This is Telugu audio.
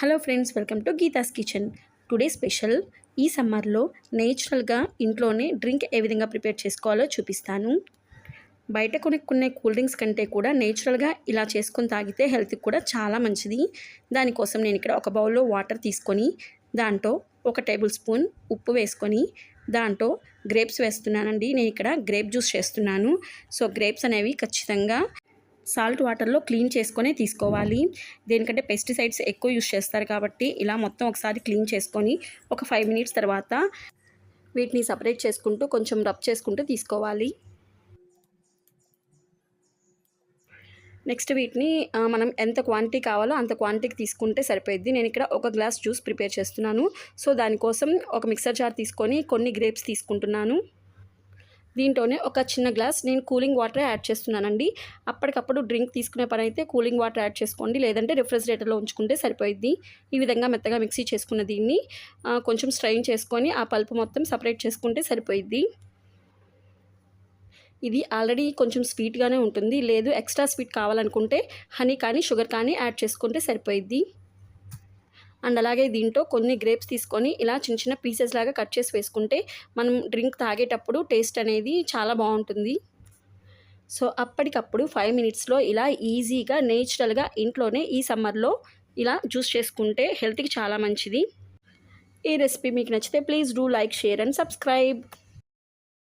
Hello friends welcome to Geetha's kitchen. Today special ఈ సమ్మర్లో నేచురల్గా ఇంట్లోనే డ్రింక్ ఏ విధంగా ప్రిపేర్ చేసుకోవాలో చూపిస్తాను. బయట కొనుక్కునే కూల్ డ్రింక్స్ కంటే కూడా నేచురల్గా ఇలా చేసుకొని తాగితే హెల్త్కి కూడా చాలా మంచిది. దానికోసం నేను ఇక్కడ ఒక బౌల్లో వాటర్ తీసుకొని దాంట్లో ఒక టేబుల్ స్పూన్ ఉప్పు వేసుకొని దాంట్లో గ్రేప్స్ వేస్తున్నానండి. నేను ఇక్కడ గ్రేప్ జ్యూస్ చేస్తున్నాను. సో గ్రేప్స్ అనేవి ఖచ్చితంగా సాల్ట్ వాటర్లో క్లీన్ చేసుకొని తీసుకోవాలి. దేనికంటే పెస్టిసైడ్స్ ఎక్కువ యూస్ చేస్తారు కాబట్టి ఇలా మొత్తం ఒకసారి క్లీన్ చేసుకొని ఒక ఫైవ్ మినిట్స్ తర్వాత వీటిని సపరేట్ చేసుకుంటూ కొంచెం రబ్ చేసుకుంటూ తీసుకోవాలి. నెక్స్ట్ వీటిని మనం ఎంత క్వాంటిటీ కావాలో అంత క్వాంటిటీకి తీసుకుంటే సరిపోద్ది నేను ఇక్కడ ఒక గ్లాస్ జ్యూస్ ప్రిపేర్ చేస్తున్నాను. సో దానికోసం ఒక మిక్సర్ జార్ తీసుకొని కొన్ని గ్రేప్స్ తీసుకుంటున్నాను. దీంట్లోనే ఒక చిన్న గ్లాస్ నేను కూలింగ్ వాటర్ యాడ్ చేస్తున్నానండి. అప్పటికప్పుడు డ్రింక్ తీసుకునే పని అయితే కూలింగ్ వాటర్ యాడ్ చేసుకోండి. లేదంటే రిఫ్రిజిరేటర్లో ఉంచుకుంటే సరిపోయిద్ది. ఈ విధంగా మెత్తగా మిక్సీ చేసుకున్న దీన్ని కొంచెం స్ట్రైన్ చేసుకొని ఆ పల్పు మొత్తం సపరేట్ చేసుకుంటే సరిపోయిద్ది. ఇది ఆల్రెడీ కొంచెం స్వీట్గానే ఉంటుంది. లేదు ఎక్స్ట్రా స్వీట్ కావాలనుకుంటే హనీ కానీ షుగర్ కానీ యాడ్ చేసుకుంటే సరిపోయిద్ది. అండ్ అలాగే దీంట్లో కొన్ని గ్రేప్స్ తీసుకొని ఇలా చిన్న చిన్న పీసెస్ లాగా కట్ చేసి వేసుకుంటే మనం డ్రింక్ తాగేటప్పుడు టేస్ట్ అనేది చాలా బాగుంటుంది. సో అప్పటికప్పుడు ఫైవ్ మినిట్స్లో ఇలా ఈజీగా నేచురల్గా ఇంట్లోనే ఈ సమ్మర్లో ఇలా జ్యూస్ చేసుకుంటే హెల్త్కి చాలా మంచిది. ఈ రెసిపీ మీకు నచ్చితే please do like share and subscribe.